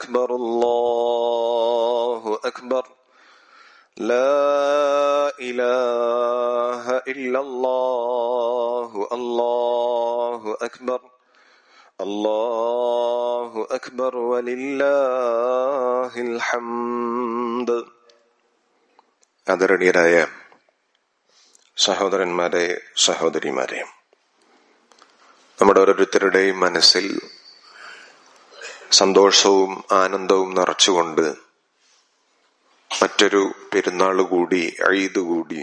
أكبر الله أكبر لا إله إلا الله الله أكبر الله أكبر ولله الحمد ആദരണീയരായ സഹോദരന്മാരെ സഹോദരിമാരെ നമ്മുടെ ഓരോരുത്തരുടെയും മനസ്സിൽ സന്തോഷവും ആനന്ദവും നിറച്ചുകൊണ്ട് മറ്റൊരു പെരുന്നാൾ കൂടി ഈദ് കൂടി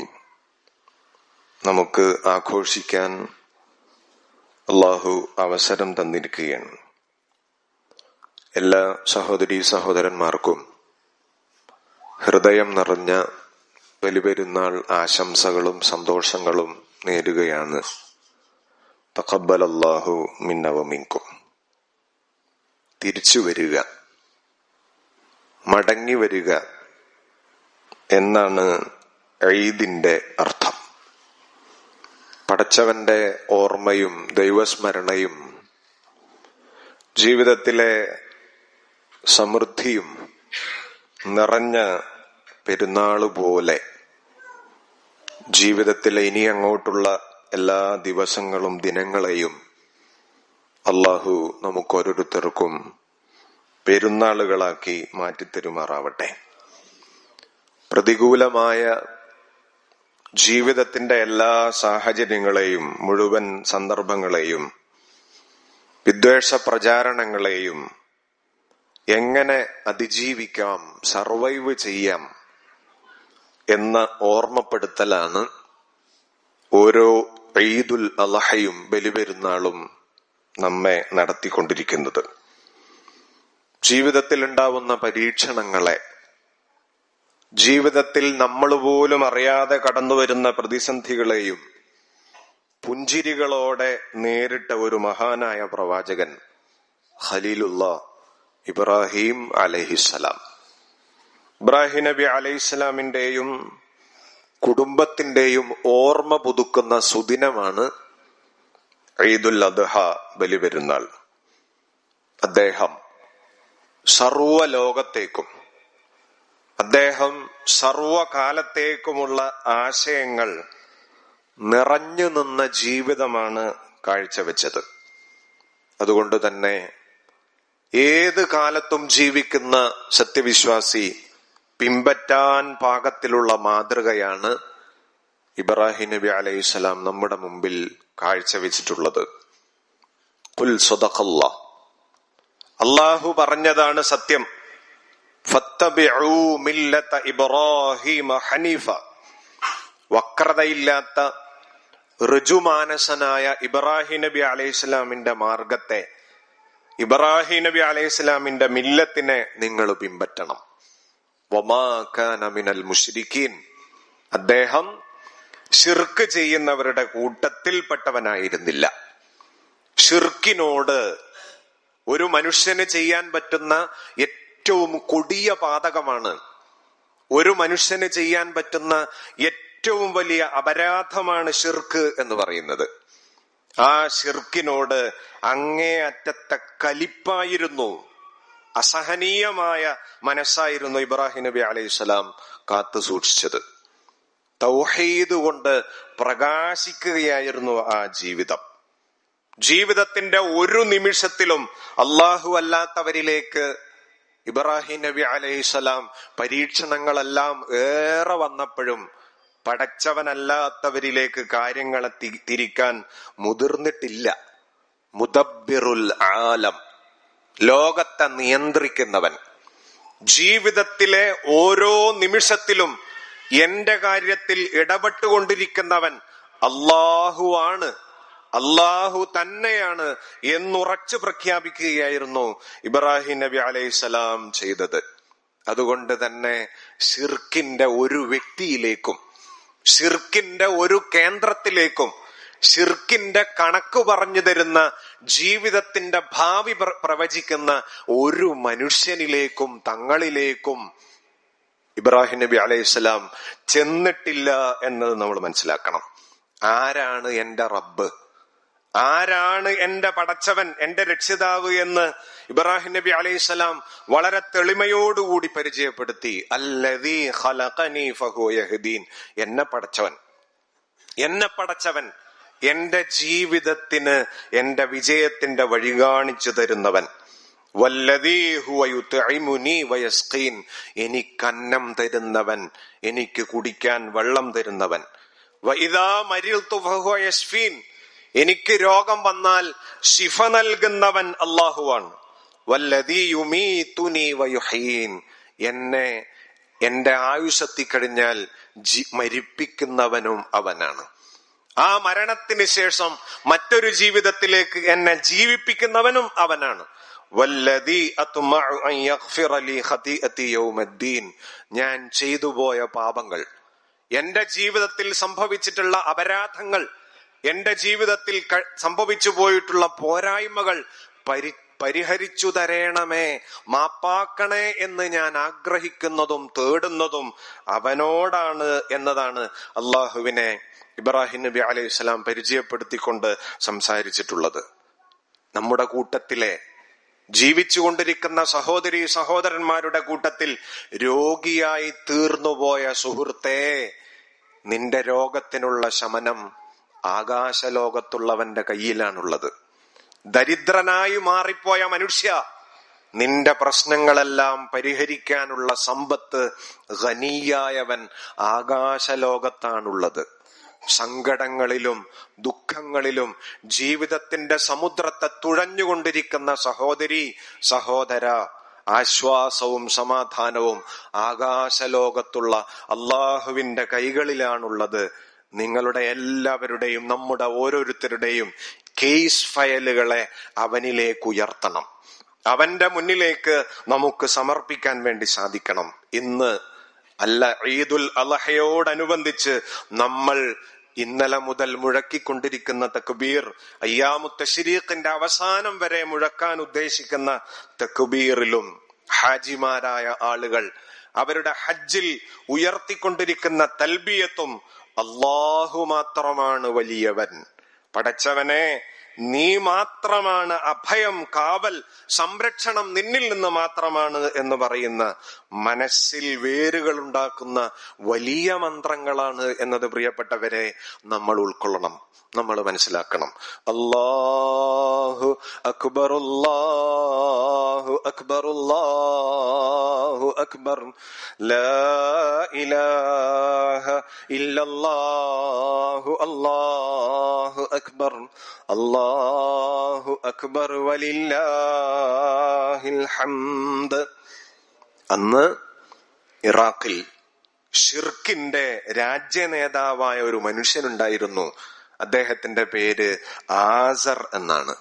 നമുക്ക് ആഘോഷിക്കാൻ അള്ളാഹു അവസരം തന്നിരിക്കുകയാണ്. എല്ലാ സഹോദരി സഹോദരന്മാർക്കും ഹൃദയം നിറഞ്ഞ ബലിപെരുന്നാൾ ആശംസകളും സന്തോഷങ്ങളും നേരുകയാണ്. തഖബ്ബൽ അള്ളാഹു മിന്നവമിങ്കും തിരിച്ചു വരിക. മടങ്ങി വരിക എന്നാണ് ഈദിന്റെ അർത്ഥം. പടച്ചവന്റെ ഓർമ്മയും ദൈവസ്മരണയും ജീവിതത്തിലെ സമൃദ്ധിയും നിറഞ്ഞ പെരുന്നാൾ പോലെ ജീവിതത്തിലെ ഇനി അങ്ങോട്ടുള്ള എല്ലാ ദിവസങ്ങളും ദിനങ്ങളെയും അള്ളാഹു നമുക്ക് ഓരോരുത്തർക്കും പെരുന്നാളുകളാക്കി മാറ്റിത്തരുമാറാവട്ടെ. പ്രതികൂലമായ ജീവിതത്തിന്റെ എല്ലാ സാഹചര്യങ്ങളെയും മുഴുവൻ സന്ദർഭങ്ങളെയും വിദ്വേഷ പ്രചാരണങ്ങളെയും എങ്ങനെ അതിജീവിക്കാം സർവൈവ് ചെയ്യാം എന്ന ഓർമ്മപ്പെടുത്തലാണ് ഓരോ ഈദുൽ അലഹയും ബലിപെരുന്നാളും നമ്മെ നടത്തിക്കൊണ്ടിരിക്കുന്നത്. ജീവിതത്തിൽ ഉണ്ടാവുന്ന പരീക്ഷണങ്ങളെ ജീവിതത്തിൽ നമ്മൾ പോലും അറിയാതെ കടന്നുവരുന്ന പ്രതിസന്ധികളെയും പുഞ്ചിരികളോടെ നേരിട്ട ഒരു മഹാനായ പ്രവാചകൻ ഖലീലുള്ള ഇബ്രാഹിം അലഹിസലാം ഇബ്രാഹിം നബി അലൈഹിസ്സലാമിന്റെയും കുടുംബത്തിന്റെയും ഓർമ്മ പുതുക്കുന്ന സുദിനമാണ് ഈദുൽ അദ്ഹ ബലി ബലിപെരുന്നാൾ. അദ്ദേഹം സർവലോകത്തേക്കും അദ്ദേഹം സർവകാലത്തേക്കുമുള്ള ആശയങ്ങൾ നിറഞ്ഞു നിന്ന ജീവിതമാണ് കാഴ്ചവെച്ചത്. അതുകൊണ്ട് തന്നെ ഏത് കാലത്തും ജീവിക്കുന്ന സത്യവിശ്വാസി പിമ്പറ്റാൻ പാകത്തിലുള്ള മാതൃകയാണ് ഇബ്രാഹിം നബി അലൈഹി സ്വലാം നമ്മുടെ മുമ്പിൽ കാഴ്ചവെച്ചിട്ടുള്ളത് കുൽ അള്ളാഹു പറഞ്ഞതാണ് സത്യം. ഇബ്രാഹിമ ഹനീഫ. വക്രതയില്ലാത്ത ഋജുമാനസനായ ഇബ്രാഹിം നബി അലൈഹിസ്ലാമിന്റെ മാർഗത്തെ ഇബ്രാഹിം നബി അലൈഹിസ്ലാമിന്റെ മില്ലത്തിനെ നിങ്ങൾ പിമ്പറ്റണം വമാനമിനൽ മുഷ്രിഖീൻ അദ്ദേഹം ഷിർക്ക് ചെയ്യുന്നവരുടെ കൂട്ടത്തിൽപ്പെട്ടവനായിരുന്നില്ല. ഷിർക്കിനോട് ഒരു മനുഷ്യന് ചെയ്യാൻ പറ്റുന്ന ഏറ്റവും കൊടിയ പാതകമാണ്. ഒരു മനുഷ്യന് ചെയ്യാൻ പറ്റുന്ന ഏറ്റവും വലിയ അപരാധമാണ് ഷിർക്ക് എന്ന് പറയുന്നത്. ആ ഷിർക്കിനോട് അങ്ങേ അറ്റത്തെ കലിപ്പായിരുന്നു. അസഹനീയമായ മനസ്സായിരുന്നു ഇബ്രാഹിം നബി അലൈഹിസ്സലാം കാത്തു സൂക്ഷിച്ചത്. തൗഹീദ് കൊണ്ട് പ്രകാശിക്കുകയായിരുന്നു ആ ജീവിതം. ജീവിതത്തിന്റെ ഒരു നിമിഷത്തിലും അള്ളാഹു അല്ലാത്തവരിലേക്ക് ഇബ്രാഹിം നബി അലൈഹിസലാം പരീക്ഷണങ്ങളെല്ലാം ഏറെ വന്നപ്പോഴും പടച്ചവനല്ലാത്തവരിലേക്ക് കാര്യങ്ങളെ തിരിക്കാൻ മുതിർന്നിട്ടില്ല. മുദബിറുൽ ആലം. ലോകത്തെ നിയന്ത്രിക്കുന്നവൻ. ജീവിതത്തിലെ ഓരോ നിമിഷത്തിലും എന്റെ കാര്യത്തിൽ ഇടപെട്ടുകൊണ്ടിരിക്കുന്നവൻ അള്ളാഹുവാണ് അള്ളാഹു തന്നെയാണ് എന്നുറച്ചു പ്രഖ്യാപിക്കുകയായിരുന്നു ഇബ്രാഹിം നബി അലൈഹിസ്സലാം ചെയ്തത്. അതുകൊണ്ട് തന്നെ ഷിർക്കിന്റെ ഒരു വ്യക്തിയിലേക്കും ഷിർക്കിന്റെ ഒരു കേന്ദ്രത്തിലേക്കും ഷിർക്കിന്റെ കണക്ക് പറഞ്ഞു തരുന്ന ജീവിതത്തിന്റെ ഭാവി പ്രവചിക്കുന്ന ഒരു മനുഷ്യനിലേക്കും തങ്ങളിലേക്കും ഇബ്രാഹിം നബി അലൈഹിസ്സലാം ചെന്നിട്ടില്ല എന്നത് നമ്മൾ മനസ്സിലാക്കണം. ആരാണ് എന്റെ റബ്ബ്? ആരാണ് എന്റെ പടച്ചവൻ എന്റെ രക്ഷിതാവ് എന്ന് ഇബ്രാഹിം നബി അലൈഹിസ്സലാം വളരെ തെളിമയോടുകൂടി പരിചയപ്പെടുത്തി. അല്ലദീ ഖലഖനി എന്നെ പടച്ചവൻ എന്നെ പടച്ചവൻ എന്റെ ജീവിതത്തിന് എന്റെ വിജയത്തിന്റെ വഴി കാണിച്ചു തരുന്നവൻ. എനിക്കന്നം തരുന്നവൻ എനിക്ക് കുടിക്കാൻ വെള്ളം തരുന്നവൻ. എനിക്ക് രോഗം വന്നാൽ ശിഫ നൽകുന്നവൻ അള്ളാഹുവാണ് എന്നെ എന്റെ ആയുഷത്തി കഴിഞ്ഞാൽ മരിപ്പിക്കുന്നവനും അവനാണ്. ആ മരണത്തിന് ശേഷം മറ്റൊരു ജീവിതത്തിലേക്ക് എന്നെ ജീവിപ്പിക്കുന്നവനും അവനാണ്. ഞാൻ ചെയ്തുപോയ പാപങ്ങൾ എന്റെ ജീവിതത്തിൽ സംഭവിച്ചിട്ടുള്ള അപരാധങ്ങൾ എന്റെ ജീവിതത്തിൽ സംഭവിച്ചു പോയിട്ടുള്ള പോരായ്മകൾ പരി പരിഹരിച്ചു തരേണമേ. മാപ്പാക്കണേ എന്ന് ഞാൻ ആഗ്രഹിക്കുന്നതും തേടുന്നതും അവനോടാണ് എന്നതാണ് അള്ളാഹുവിനെ ഇബ്രാഹിം നബി അലൈഹി സ്വലാം പരിചയപ്പെടുത്തിക്കൊണ്ട് സംസാരിച്ചിട്ടുള്ളത്. നമ്മുടെ കൂട്ടത്തിലെ ജീവിച്ചുകൊണ്ടിരിക്കുന്ന സഹോദരി സഹോദരന്മാരുടെ കൂട്ടത്തിൽ രോഗിയായി തീർന്നുപോയ സുഹൃത്തെ നിന്റെ രോഗത്തിനുള്ള ശമനം ആകാശലോകത്തുള്ളവന്റെ കയ്യിലാണുള്ളത്. ദരിദ്രനായി മാറിപ്പോയ മനുഷ്യ നിന്റെ പ്രശ്നങ്ങളെല്ലാം പരിഹരിക്കാനുള്ള സമ്പത്ത് ഖനീയായവൻ ആകാശലോകത്താണുള്ളത്. സങ്കടങ്ങളിലും ദുഃഖങ്ങളിലും ജീവിതത്തിന്റെ സമുദ്രത്തെ തുഴഞ്ഞുകൊണ്ടിരിക്കുന്ന സഹോദരി സഹോദര ആശ്വാസവും സമാധാനവും ആകാശലോകത്തുള്ള അള്ളാഹുവിന്റെ കൈകളിലാണുള്ളത്. നിങ്ങളുടെ എല്ലാവരുടെയും നമ്മുടെ ഓരോരുത്തരുടെയും കേസ് ഫയലുകളെ അവനിലേക്ക് ഉയർത്തണം അവന്റെ മുന്നിലേക്ക് നമുക്ക് സമർപ്പിക്കാൻ വേണ്ടി സാധിക്കണം. ഇന്ന് അല്ല ഈദുൽ അലഹയോടനുബന്ധിച്ച് നമ്മൾ ഇന്നലെ മുതൽ മുഴക്കിക്കൊണ്ടിരിക്കുന്ന തക്ബീർ അയ്യാമു തശ്രീഖിന്റെ അവസാനം വരെ മുഴക്കാൻ ഉദ്ദേശിക്കുന്ന തക്ബീറിലും ഹാജിമാരായ ആളുകൾ അവരുടെ ഹജ്ജിൽ ഉയർത്തിക്കൊണ്ടിരിക്കുന്ന തൽബിയത്തും അള്ളാഹു മാത്രമാണ് വലിയവൻ. പടച്ചവനെ നീ മാത്രമാണ് അഭയം കാവൽ സംരക്ഷണം നിന്നിൽ നിന്ന് മാത്രമാണ് എന്ന് പറയുന്ന മനസ്സിൽ വേരുകൾ ഉണ്ടാക്കുന്ന വലിയ മന്ത്രങ്ങളാണ് എന്നത് പ്രിയപ്പെട്ടവരെ നമ്മൾ ഉൾക്കൊള്ളണം നമ്മൾ മനസ്സിലാക്കണം. അല്ലാഹു അക്ബർ അല്ലാഹു അക്ബർ ലാ ഇലാഹ ഇല്ലല്ലാഹു അല്ലാഹു അക്ബർ. അല്ലാഹു അക്ബർ വലില്ലാഹിൽ ഹംദ് അന്ന് ഇറാഖിൽ ഷിർക്കിന്റെ രാജ്യ നേതാവായ ഒരു മനുഷ്യനുണ്ടായിരുന്നു. അദ്ദേഹത്തിന്റെ പേര് ആസർ എന്നാണ്.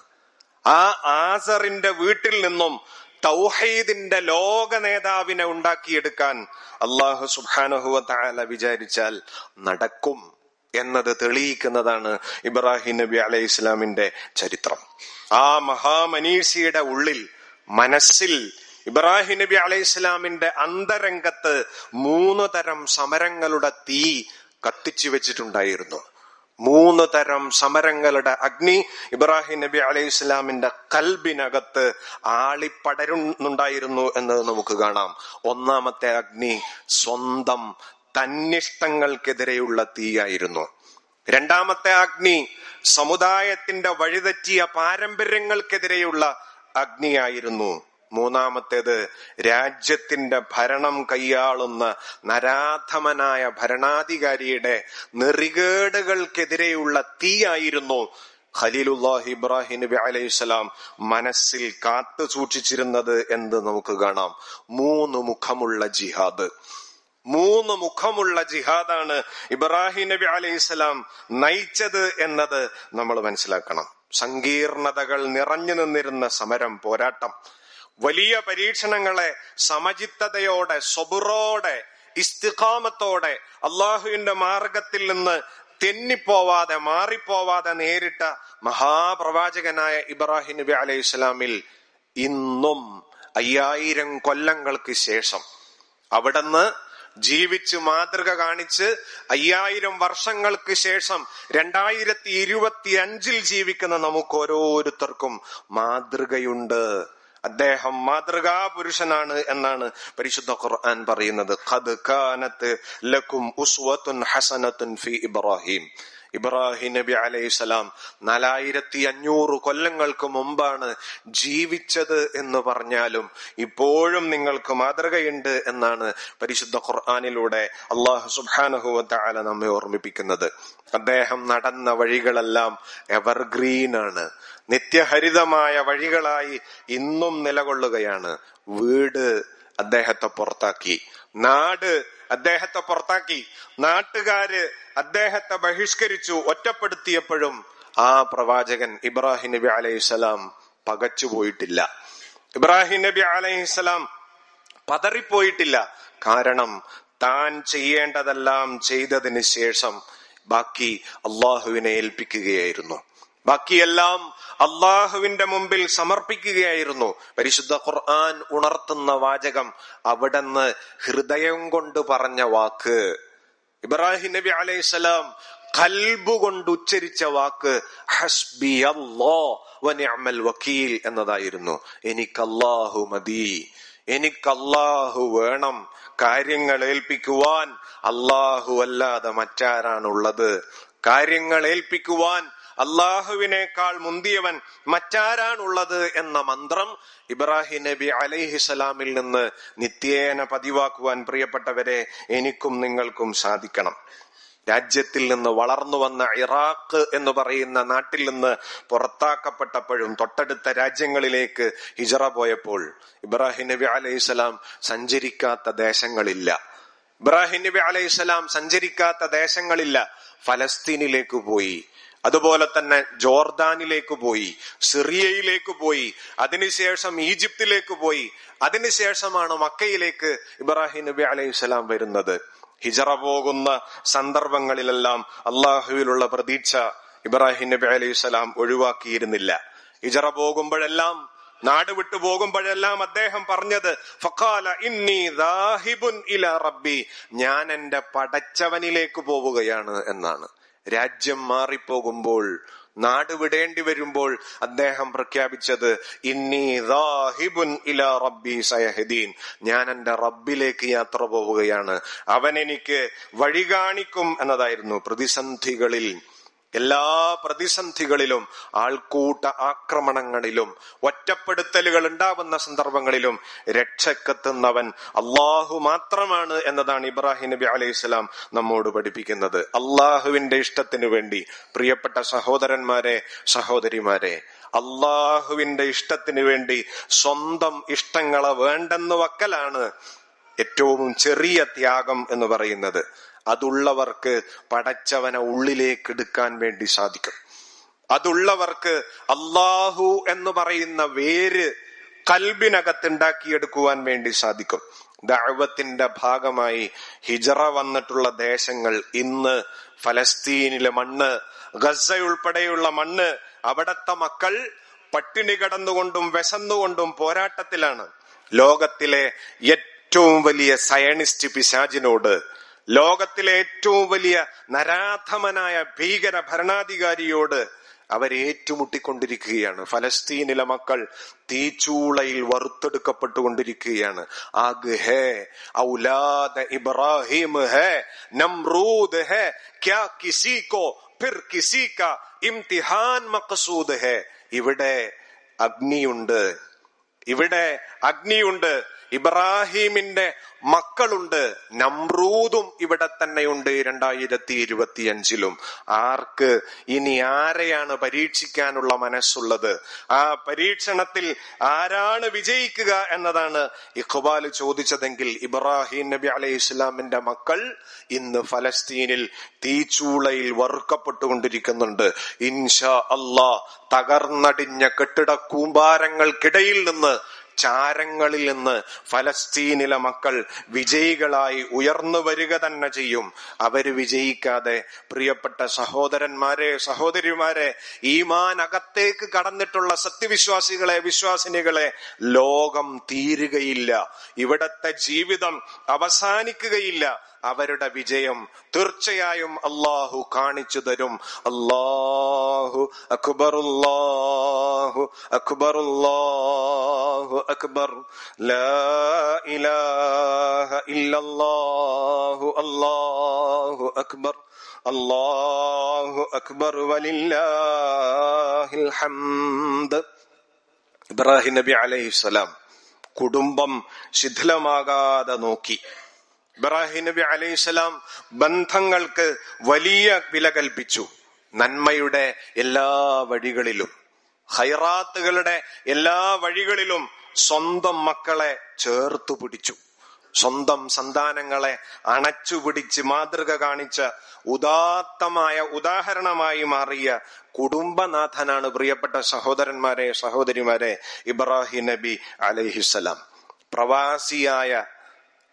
ആ ആസറിന്റെ വീട്ടിൽ നിന്നും തൗഹീദിന്റെ ലോക നേതാവിനെ ഉണ്ടാക്കിയെടുക്കാൻ അള്ളാഹു സുബാനഹുവ താല വിചാരിച്ചാൽ നടക്കും. എന്നത് തെളിയിക്കുന്നതാണ് ഇബ്രാഹിം നബി അലൈഹി ഇസ്ലാമിന്റെ ചരിത്രം. ആ മഹാമനീഷിയുടെ ഉള്ളിൽ മനസ്സിൽ ഇബ്രാഹിം നബി അലൈഹി ഇസ്ലാമിന്റെ അന്തരംഗത്ത് മൂന്ന് തരം സമരങ്ങളുടെ തീ കത്തിച്ചു വെച്ചിട്ടുണ്ടായിരുന്നു. മൂന്ന് തരം സമരങ്ങളുടെ അഗ്നി ഇബ്രാഹിം നബി അലൈഹി ഇസ്ലാമിന്റെ കൽബിനകത്ത് ആളിപ്പടരുന്നുണ്ടായിരുന്നു എന്നത് നമുക്ക് കാണാം. ഒന്നാമത്തെ അഗ്നി സ്വന്തം തന്നിഷ്ടങ്ങൾക്കെതിരെയുള്ള തീയായിരുന്നു. രണ്ടാമത്തെ അഗ്നി സമുദായത്തിന്റെ വഴിതെറ്റിയ പാരമ്പര്യങ്ങൾക്കെതിരെയുള്ള അഗ്നിയായിരുന്നു. മൂന്നാമത്തേത് രാജ്യത്തിന്റെ ഭരണം കൈയാളുന്ന നരാധമനായ ഭരണാധികാരിയുടെ നെറികേടുകൾക്കെതിരെയുള്ള തീയായിരുന്നു. ഖലീലുല്ലാഹ് ഇബ്രാഹിം നബി അലൈഹിസ്സലാം മനസ്സിൽ കാത്തു സൂക്ഷിച്ചിരുന്നത് എന്ന് നമുക്ക് കാണാം. മൂന്ന് മുഖമുള്ള ജിഹാദ്. മൂന്ന് മുഖമുള്ള ജിഹാദാണ് ഇബ്രാഹിം നബി അലൈഹിസ്സലാം നയിച്ചത് എന്നത് നമ്മൾ മനസ്സിലാക്കണം. സങ്കീർണതകൾ നിറഞ്ഞു നിന്നിരുന്ന സമരം പോരാട്ടം. വലിയ പരീക്ഷണങ്ങളെ സമചിത്തതയോടെ സ്വബുറോടെ ഇസ്തിഖാമത്തോടെ അള്ളാഹുവിന്റെ മാർഗത്തിൽ നിന്ന് തെന്നിപ്പോവാതെ മാറിപ്പോവാതെ നേരിട്ട മഹാപ്രവാചകനായ ഇബ്രാഹിം നബി അലൈഹി ഇസ്ലാമിൽ ഇന്നും അയ്യായിരം കൊല്ലങ്ങൾക്ക് ശേഷം അവിടുന്ന് ജീവിച്ച് മാതൃക കാണിച്ച് അയ്യായിരം വർഷങ്ങൾക്ക് ശേഷം രണ്ടായിരത്തി ഇരുപത്തി അഞ്ചിൽ ജീവിക്കുന്ന നമുക്ക് ഓരോരുത്തർക്കും മാതൃകയുണ്ട്. അദ്ദേഹം മാതൃകാ പുരുഷനാണ് എന്നാണ് പരിശുദ്ധ ഖുർആൻ പറയുന്നത്. ഖദ് കാനത്ത് ലക്കും ഉസ്വത്തുൻ ഹസനത്തുൻ ഫി ഇബ്രാഹിം. ഇബ്രാഹിം നബി അലൈഹി സ്വലാം നാലായിരത്തി അഞ്ഞൂറ് കൊല്ലങ്ങൾക്ക് മുമ്പാണ് ജീവിച്ചത് എന്ന് പറഞ്ഞാലും ഇപ്പോഴും നിങ്ങൾക്ക് മാതൃകയുണ്ട് എന്നാണ് പരിശുദ്ധ ഖുർആാനിലൂടെ അള്ളാഹു സുബാനഹുവല നമ്മെ ഓർമ്മിപ്പിക്കുന്നത്. അദ്ദേഹം നടന്ന വഴികളെല്ലാം എവർഗ്രീൻ ആണ്. നിത്യഹരിതമായ വഴികളായി ഇന്നും നിലകൊള്ളുകയാണ്. വീട് അദ്ദേഹത്തെ പുറത്താക്കി. നാട് അദ്ദേഹത്തെ പുറത്താക്കി. നാട്ടുകാര് അദ്ദേഹത്തെ ബഹിഷ്കരിച്ചു ഒറ്റപ്പെടുത്തിയപ്പോഴും ആ പ്രവാചകൻ ഇബ്രാഹിം നബി അലൈഹിസ്സലാം പകച്ചുപോയിട്ടില്ല ഇബ്രാഹിം നബി അലൈഹിസ്സലാം പതറിപ്പോയിട്ടില്ല. കാരണം താൻ ചെയ്യേണ്ടതെല്ലാം ചെയ്തതിന് ശേഷം ബാക്കി അള്ളാഹുവിനെ ഏൽപ്പിക്കുകയായിരുന്നു. ബാക്കിയെല്ലാം അള്ളാഹുവിന്റെ മുമ്പിൽ സമർപ്പിക്കുകയായിരുന്നു. പരിശുദ്ധ ഖുർആൻ ഉണർത്തുന്ന വാചകം അവിടെന്ന് ഹൃദയം കൊണ്ട് പറഞ്ഞ വാക്ക്. ഇബ്രാഹിം നബി അലൈഹിസ്സലാം കൽബു കൊണ്ട് ഉച്ചരിച്ച വാക്ക് ഹസ്ബി അമൽ വക്കീൽ എന്നതായിരുന്നു. എനിക്ക് അള്ളാഹു മതി എനിക്ക് അള്ളാഹു വേണം കാര്യങ്ങൾ ഏൽപ്പിക്കുവാൻ അല്ലാഹു അല്ലാതെ മറ്റാരാണുള്ളത്? കാര്യങ്ങൾ ഏൽപ്പിക്കുവാൻ അള്ളാഹുവിനേക്കാൾ മുന്തിയവൻ മറ്റാരാണുള്ളത് എന്ന മന്ത്രം ഇബ്രാഹിം നബി അലൈഹിസലാമിൽ നിന്ന് നിത്യേന പതിവാക്കുവാൻ പ്രിയപ്പെട്ടവരെ എനിക്കും നിങ്ങൾക്കും സാധിക്കണം. രാജ്യത്തിൽ നിന്ന് വളർന്നു വന്ന ഇറാഖ് എന്ന് പറയുന്ന നാട്ടിൽ നിന്ന് പുറത്താക്കപ്പെട്ടപ്പോഴും തൊട്ടടുത്ത രാജ്യങ്ങളിലേക്ക് ഹിജറ പോയപ്പോൾ ഇബ്രാഹിം നബി അലൈഹിസ്സലാം സഞ്ചരിക്കാത്ത ദേശങ്ങളില്ല. ഇബ്രാഹിം നബി അലൈഹിസ്സലാം സഞ്ചരിക്കാത്ത ദേശങ്ങളില്ല. ഫലസ്തീനിലേക്ക് പോയി. അതുപോലെ തന്നെ ജോർദാനിലേക്ക് പോയി സിറിയയിലേക്ക് പോയി അതിനുശേഷം ഈജിപ്തിലേക്ക് പോയി അതിനുശേഷമാണ് മക്കയിലേക്ക് ഇബ്രാഹിം നബി അലൈഹി സ്വലാം വരുന്നത്. ഹിജറ പോകുന്ന സന്ദർഭങ്ങളിലെല്ലാം അള്ളാഹുവിലുള്ള പ്രതീക്ഷ ഇബ്രാഹിം നബി അലൈഹി സ്വലാം ഒഴിവാക്കിയിരുന്നില്ല. ഹിജറ പോകുമ്പോഴെല്ലാം നാട് വിട്ടു പോകുമ്പോഴെല്ലാം അദ്ദേഹം പറഞ്ഞത് ഫഖാല ഇന്നി ദാഹിബുൻ ഇല റബ്ബി. ഞാൻ എന്റെ പടച്ചവനിലേക്ക് പോവുകയാണ് എന്നാണ്. രാജ്യം മാറിപ്പോകുമ്പോൾ നാട് വിടേണ്ടി വരുമ്പോൾ അദ്ദേഹം പ്രഖ്യാപിച്ചത് ഇന്നി ദാഹിബുൻ ഇല റബ്ബി സയഹദീൻ. ഞാൻ എന്റെ റബ്ബിലേക്ക് യാത്ര പോവുകയാണ്. അവൻ എനിക്ക് വഴി കാണിക്കും എന്നതായിരുന്നു പ്രതിസന്ധികളിൽ എല്ലാ പ്രതിസന്ധികളിലും ആൾക്കൂട്ട ആക്രമണങ്ങളിലും ഒറ്റപ്പെടുത്തലുകൾ ഉണ്ടാവുന്ന സന്ദർഭങ്ങളിലും രക്ഷക്കെത്തുന്നവൻ അള്ളാഹു മാത്രമാണ് എന്നതാണ് ഇബ്രാഹിം നബി അലൈഹി സ്വലാം നമ്മോട് പഠിപ്പിക്കുന്നത്. അള്ളാഹുവിന്റെ ഇഷ്ടത്തിനു വേണ്ടി പ്രിയപ്പെട്ട സഹോദരന്മാരെ സഹോദരിമാരെ അള്ളാഹുവിന്റെ ഇഷ്ടത്തിനു വേണ്ടി സ്വന്തം ഇഷ്ടങ്ങളെ വേണ്ടെന്ന് വക്കലാണ് ഏറ്റവും ചെറിയ ത്യാഗം എന്ന് പറയുന്നത്. അതുള്ളവർക്ക് പടച്ചവനെ ഉള്ളിലേക്ക് എടുക്കാൻ വേണ്ടി സാധിക്കും. അതുള്ളവർക്ക് അള്ളാഹു എന്ന് പറയുന്ന വേര് കൽബിനകത്തുണ്ടാക്കിയെടുക്കുവാൻ വേണ്ടി സാധിക്കും. ദഅവത്തിന്റെ ഭാഗമായി ഹിജറ വന്നിട്ടുള്ള ദേശങ്ങൾ ഇന്ന് ഫലസ്തീനിലെ മണ്ണ് ഗസ ഉൾപ്പെടെയുള്ള മണ്ണ് അവിടത്തെ മക്കൾ പട്ടിണി കടന്നുകൊണ്ടും വിശന്നുകൊണ്ടും പോരാട്ടത്തിലാണ്. ലോകത്തിലെ ഏറ്റവും വലിയ സയണിസ്റ്റ് പിശാജിനോട് ലോകത്തിലെ ഏറ്റവും വലിയ നരാധമനായ ഭീകര ഭരണാധികാരിയോട് അവർ അവരേറ്റുമുട്ടിക്കൊണ്ടിരിക്കുകയാണ് ഫലസ്തീനിലെ മക്കൾ തീച്ചൂളയിൽ വറുത്തെടുക്കപ്പെട്ടുകൊണ്ടിരിക്കുകയാണ്. ആഗ് ഹേ ഔലാദ ഇബ്രാഹിം ഹേ നമ്രൂദ് ഹേ ക്യാ കിസി കോ ഫിർ കിസി കാ ഇംതിഹാൻ മക്സൂദ് ഹേ. ഇവിടെ അഗ്നിയുണ്ട്. ഇവിടെ അഗ്നിയുണ്ട്. ഇബ്രാഹീമിന്റെ മക്കളുണ്ട്. നമ്രൂദും ഇവിടെ തന്നെയുണ്ട് രണ്ടായിരത്തി ഇരുപത്തിയഞ്ചിലും ആർക്ക് ഇനി ആരെയാണ് പരീക്ഷിക്കാനുള്ള മനസ്സുള്ളത്? ആ പരീക്ഷണത്തിൽ ആരാണ് വിജയിക്കുക എന്നതാണ് ഇഖ്ബാൽ ചോദിച്ചതെങ്കിൽ ഇബ്രാഹിം നബി അലൈഹി ഇസ്ലാമിന്റെ മക്കൾ ഇന്ന് ഫലസ്തീനിൽ തീച്ചൂളയിൽ വറുക്കപ്പെട്ടുകൊണ്ടിരിക്കുന്നുണ്ട്. ഇൻഷാ അള്ളാ തകർന്നടിഞ്ഞ കെട്ടിട കൂമ്പാരങ്ങൾക്കിടയിൽ നിന്ന് ചാരങ്ങളിൽ നിന്ന് ഫലസ്തീനിലെ മക്കൾ വിജയികളായി ഉയർന്നു വരിക തന്നെ ചെയ്യും. അവർ വിജയിക്കാതെ പ്രിയപ്പെട്ട സഹോദരന്മാരെ സഹോദരിമാരെ ഈമാൻ അകത്തേക്ക് കടന്നിട്ടുള്ള സത്യവിശ്വാസികളെ വിശ്വാസിനികളെ ലോകം തീരുകയില്ല. ഇവിടത്തെ ജീവിതം അവസാനിക്കുകയില്ല. അവരുടെ വിജയം തീർച്ചയായും അള്ളാഹു കാണിച്ചു തരും. അള്ളാഹു അക്ബറുല്ലാഹു അക്ബറുല്ലാഹു അക്ബർ. ഇലാഹ ഇല്ലല്ലാഹു അല്ലാഹു അക്ബർ. അല്ലാഹു അക്ബർ വലില്ലാഹിൽ ഹംദ്. ഇബ്രാഹിം നബി അലൈഹി അലൈഹിസ്സലാം കുടുംബം ശിഥിലമാകാതെ നോക്കി. ഇബ്രാഹിം നബി അലൈഹിസ്സലാം ബന്ധങ്ങൾക്ക് വലിയ വില കൽപ്പിച്ചു. നന്മയുടെ എല്ലാ വഴികളിലും ഹൈറാത്തുകളുടെ എല്ലാ വഴികളിലും സ്വന്തം മക്കളെ ചേർത്തു പിടിച്ചു. സ്വന്തം സന്താനങ്ങളെ അണച്ചുപിടിച്ച് മാതൃക കാണിച്ച ഉദാത്തമായ ഉദാഹരണമായി മാറിയ കുടുംബനാഥനാണ് പ്രിയപ്പെട്ട സഹോദരന്മാരെ സഹോദരിമാരെ ഇബ്രാഹിം നബി അലൈഹിസ്സലാം പ്രവാസിയായ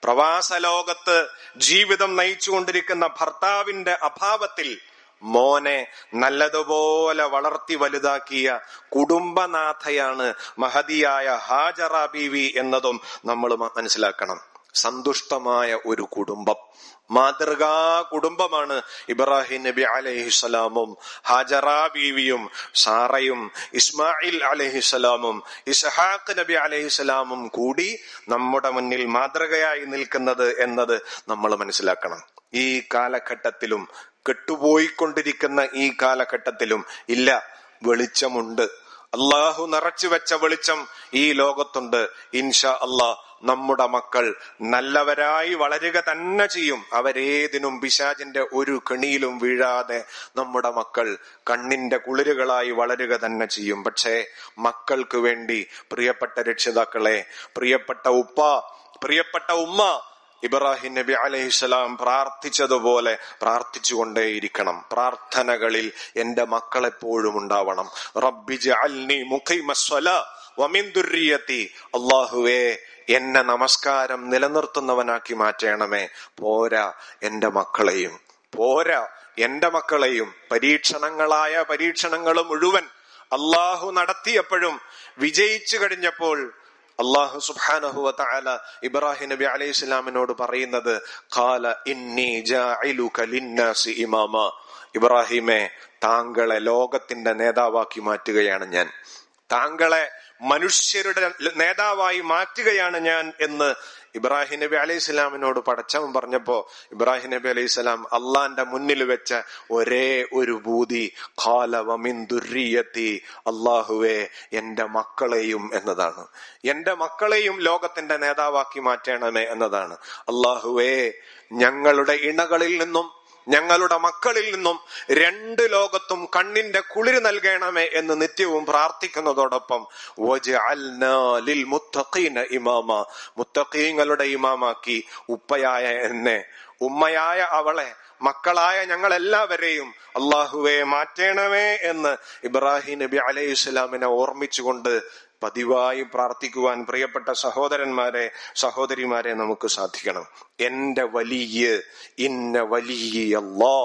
പ്രവാസ ലോകത്ത് ജീവിതം നയിച്ചുകൊണ്ടിരിക്കുന്ന ഭർത്താവിന്റെ അഭാവത്തിൽ മോനെ നല്ലതുപോലെ വളർത്തി വലുതാക്കിയ കുടുംബനാഥയാണ് മഹതിയായ ഹാജറ ബീവി എന്നതും നമ്മൾ മനസ്സിലാക്കണം. സന്തുഷ്ടമായ ഒരു കുടുംബം. മാതൃകാ കുടുംബമാണ് ഇബ്രാഹിം നബി അലഹിസ്സലാമും ഹാജറ ബീവിയും സാറയും ഇസ്മായിൽ അലഹിസ്സലാമും ഇസ്ഹാഖ് നബി അലഹിസ്സലാമും കൂടി നമ്മുടെ മുന്നിൽ മാതൃകയായി നിൽക്കുന്നത് എന്നത് നമ്മൾ മനസ്സിലാക്കണം. ഈ കാലഘട്ടത്തിലും കെട്ടുപോയിക്കൊണ്ടിരിക്കുന്ന ഈ കാലഘട്ടത്തിലും ഇല്ല വെളിച്ചമുണ്ട്. അള്ളാഹു നിറച്ചു വെച്ച വെളിച്ചം ഈ ലോകത്തുണ്ട്. ഇൻഷാ അള്ളാഹ് നമ്മുടെ മക്കൾ നല്ലവരായി വളരുക തന്നെ ചെയ്യും. അവരേതിനും പിശാചിന്റെ ഒരു കെണിയിലും വീഴാതെ നമ്മുടെ മക്കൾ കണ്ണിന്റെ കുളിരുകളായി വളരുക തന്നെ ചെയ്യും. പക്ഷേ മക്കൾക്ക് വേണ്ടി പ്രിയപ്പെട്ട രക്ഷിതാക്കളെ പ്രിയപ്പെട്ട ഉപ്പ പ്രിയപ്പെട്ട ഉമ്മ ഇബ്രാഹിം നബി അലഹിസ്സലാം പ്രാർത്ഥിച്ചതുപോലെ പ്രാർത്ഥിച്ചുകൊണ്ടേയിരിക്കണം. പ്രാർത്ഥനകളിൽ എന്റെ മക്കളെപ്പോഴും ഉണ്ടാവണം. റബ്ബി ജഅൽനി മുഖൈമസ്വല വമിൻ ദുർരിയത്തി. അള്ളാഹുവേ എന്നെ നമസ്കാരം നിലനിർത്തുന്നവനാക്കി മാറ്റണമേ. പോരാ എന്റെ മക്കളെയും. പോരാ എന്റെ മക്കളെയും. പരീക്ഷണങ്ങളായ പരീക്ഷണങ്ങൾ മുഴുവൻ അള്ളാഹു നടത്തിയപ്പോഴും വിജയിച്ചു കഴിഞ്ഞപ്പോൾ അള്ളാഹു സുബാനഹുവ തആല ഇബ്രാഹിം നബി അലൈഹി ഇസ്ലാമിനോട് പറയുന്നത് ഖാല ഇന്നി ലിന്നാസി ഇമാമ. ഇബ്രാഹിമെ താങ്കളെ ലോകത്തിന്റെ നേതാവാക്കി മാറ്റുകയാണ് ഞാൻ. താങ്കളെ മനുഷ്യരുടെ നേതാവായി മാറ്റുകയാണ് ഞാൻ എന്ന് ഇബ്രാഹിം നബി അലൈഹി സ്വലാമിനോട് പടച്ചവൻ പറഞ്ഞപ്പോ ഇബ്രാഹിം നബി അലൈഹി സ്വലാം അള്ളാന്റെ മുന്നിൽ വെച്ച ഒരേ ഒരു ഭൂതി അള്ളാഹുവേ എന്റെ മക്കളെയും എന്നതാണ്. എന്റെ മക്കളെയും ലോകത്തിന്റെ നേതാവാക്കി മാറ്റണമേ എന്നതാണ്. അള്ളാഹുവേ ഞങ്ങളുടെ ഇണകളിൽ നിന്നും ഞങ്ങളുടെ മക്കളിൽ നിന്നും രണ്ട് ലോകത്തും കണ്ണിന്റെ കുളിര് നൽകണമേ എന്ന് നിത്യവും പ്രാർത്ഥിക്കുന്നതോടൊപ്പം ഇമാമ. മുത്തഖീങ്ങളുടെ ഇമാമാക്കി ഉപ്പയായ എന്നെ ഉമ്മയായ അവളെ മക്കളായ ഞങ്ങൾ എല്ലാവരെയും അള്ളാഹുവെ മാറ്റണമേ എന്ന് ഇബ്രാഹിം നബി അലൈഹി ഇസ്ലാമിനെ ഓർമ്മിച്ചുകൊണ്ട് പതിവായി പ്രാർത്ഥിക്കുവാൻ പ്രിയപ്പെട്ട സഹോദരന്മാരെ സഹോദരിമാരെ നമുക്ക് സാധിക്കണം. എന്റെ വലിയ ഇന്ന വലിയ അല്ലാ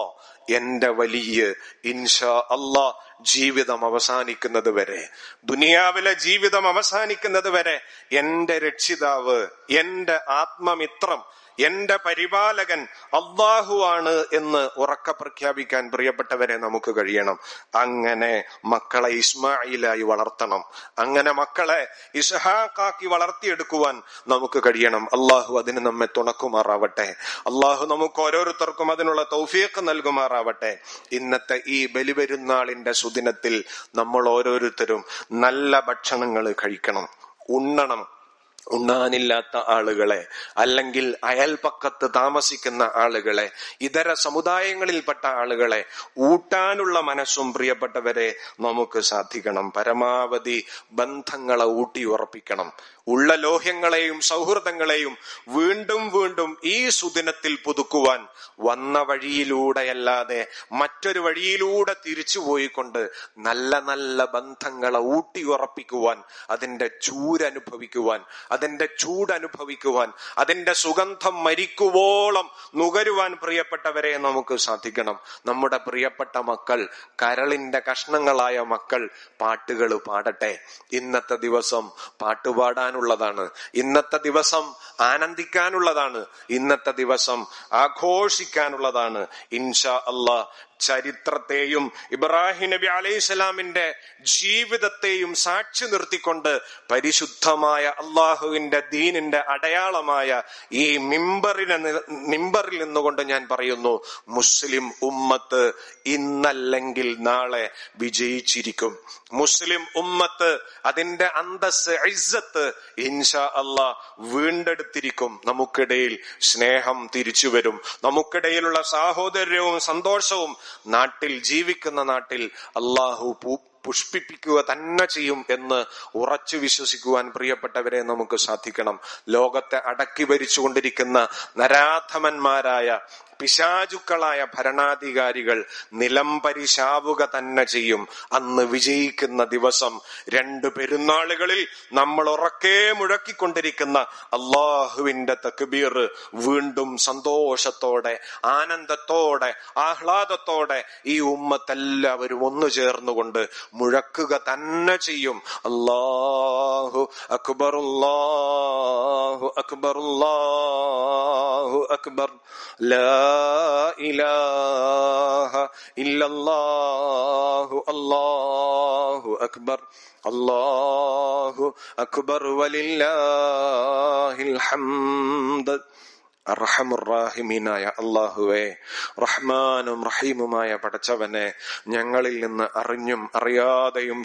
എന്റെ വലിയ ഇൻഷാ അല്ലാ ജീവിതം അവസാനിക്കുന്നത് വരെ ദുനിയാവിലെ ജീവിതം അവസാനിക്കുന്നത് വരെ എന്റെ രക്ഷിതാവ് എന്റെ ആത്മമിത്രം എന്റെ പരിപാലകൻ അള്ളാഹു ആണ് എന്ന് ഉറക്ക പ്രഖ്യാപിക്കാൻ പ്രിയപ്പെട്ടവരെ നമുക്ക് കഴിയണം. അങ്ങനെ മക്കളെ ഇസ്മായിലായി വളർത്തണം. അങ്ങനെ മക്കളെ ഇസ്ഹാക്കാക്കി വളർത്തിയെടുക്കുവാൻ നമുക്ക് കഴിയണം. അള്ളാഹു അതിന് നമ്മെ തുണക്കുമാറാവട്ടെ. അള്ളാഹു നമുക്ക് ഓരോരുത്തർക്കും അതിനുള്ള തൗഫീഖ് നൽകുമാറാവട്ടെ. ഇന്നത്തെ ഈ ബലിപെരുന്നാളിന്റെ സുദിനത്തിൽ നമ്മൾ ഓരോരുത്തരും നല്ല ഭക്ഷണങ്ങൾ കഴിക്കണം. ഉണ്ണണം. ഉണ്ണാനില്ലാത്ത ആളുകളെ അല്ലെങ്കിൽ അയൽപക്കത്ത് താമസിക്കുന്ന ആളുകളെ ഇതര സമുദായങ്ങളിൽപ്പെട്ട ആളുകളെ ഊട്ടാനുള്ള മനസ്സും പ്രിയപ്പെട്ടവരെ നമുക്ക് സാധിക്കണം. പരമാവധി ബന്ധങ്ങളെ ഊട്ടി ഉറപ്പിക്കണം ഉള്ള ലോഹ്യങ്ങളെയും സൗഹൃദങ്ങളെയും വീണ്ടും വീണ്ടും ഈ സുദിനത്തിൽ പുതുക്കുവാൻ വന്ന വഴിയിലൂടെയല്ലാതെ മറ്റൊരു വഴിയിലൂടെ തിരിച്ചു പോയിക്കൊണ്ട് നല്ല നല്ല ബന്ധങ്ങളെ ഊട്ടിയുറപ്പിക്കുവാൻ അതിന്റെ ചൂരനുഭവിക്കുവാൻ അതിന്റെ ചൂടനുഭവിക്കുവാൻ അതിന്റെ സുഗന്ധം മരിക്കുവോളം നുകരുവാൻ പ്രിയപ്പെട്ടവരെ നമുക്ക് സാധിക്കണം. നമ്മുടെ പ്രിയപ്പെട്ട മക്കൾ കരളിന്റെ കഷ്ണങ്ങളായ മക്കൾ പാട്ടുകൾ പാടട്ടെ. ഇന്നത്തെ ദിവസം പാട്ടുപാടാനുള്ളതാണ് ഇന്നത്തെ ദിവസം ആനന്ദിക്കാനുള്ളതാണ്. ഇന്നത്തെ ദിവസം ആഘോഷിക്കാനുള്ളതാണ്. ഇൻഷാ അള്ളാ ചരിത്രത്തെയും ഇബ്രാഹിം നബി അലൈഹിസ്ലാമിന്റെ ജീവിതത്തെയും സാക്ഷി നിർത്തിക്കൊണ്ട് പരിശുദ്ധമായ അള്ളാഹുവിന്റെ ദീനിന്റെ അടയാളമായ ഈ മിമ്പറിനെ മിമ്പറിൽ നിന്നുകൊണ്ട് ഞാൻ പറയുന്നു മുസ്ലിം ഉമ്മത്ത് ഇന്നല്ലെങ്കിൽ നാളെ വിജയിച്ചിരിക്കും. മുസ്ലിം ഉമ്മത്ത് അതിന്റെ അന്തസ് ഇസ്സത്ത് ഇൻഷാ അള്ളാ വീണ്ടെടുത്തിരിക്കും. നമുക്കിടയിൽ സ്നേഹം തിരിച്ചുവരും. നമുക്കിടയിലുള്ള സാഹോദര്യവും സന്തോഷവും നാട്ടിൽ ജീവിക്കുന്ന നാട്ടിൽ അള്ളാഹു പുഷ്പിപ്പിക്കുക തന്നെ ചെയ്യും എന്ന് ഉറച്ചു വിശ്വസിക്കുവാൻ പ്രിയപ്പെട്ടവരെ നമുക്ക് സാധിക്കണം. ലോകത്തെ അടക്കി ഭരിച്ചുകൊണ്ടിരിക്കുന്ന നരാധമന്മാരായ പിശാചുക്കളായ ഭരണാധികാരികൾ നിലം പരിശാവുക തന്നെ ചെയ്യും. അന്ന് വിജയിക്കുന്ന ദിവസം രണ്ട് പെരുന്നാളുകളിൽ നമ്മൾ ഉറക്കെ മുഴക്കിക്കൊണ്ടിരിക്കുന്ന അള്ളാഹുവിന്റെ തക്ബീർ വീണ്ടും സന്തോഷത്തോടെ ആനന്ദത്തോടെ ആഹ്ലാദത്തോടെ ഈ ഉമ്മത്തെല്ലാവരും ഒന്നു ചേർന്നുകൊണ്ട് മുഴക്കുക തന്നെ ചെയ്യും. അള്ളാഹു അക്ബർ അല്ലാഹു അക്ബർ അക്ബർ. ലാ ഇലാഹ ഇല്ലല്ലാഹു അല്ലാഹു അക്ബർ അല്ലാഹു അക്ബർ വലില്ലാഹിൽ ഹംദ് അർഹമുറാഹിമീനായ അള്ളാഹുവേ റഹ്മാനും റഹീമുമായ പടച്ചവനെ ഞങ്ങളിൽ നിന്ന് അറിഞ്ഞും അറിയാതെയും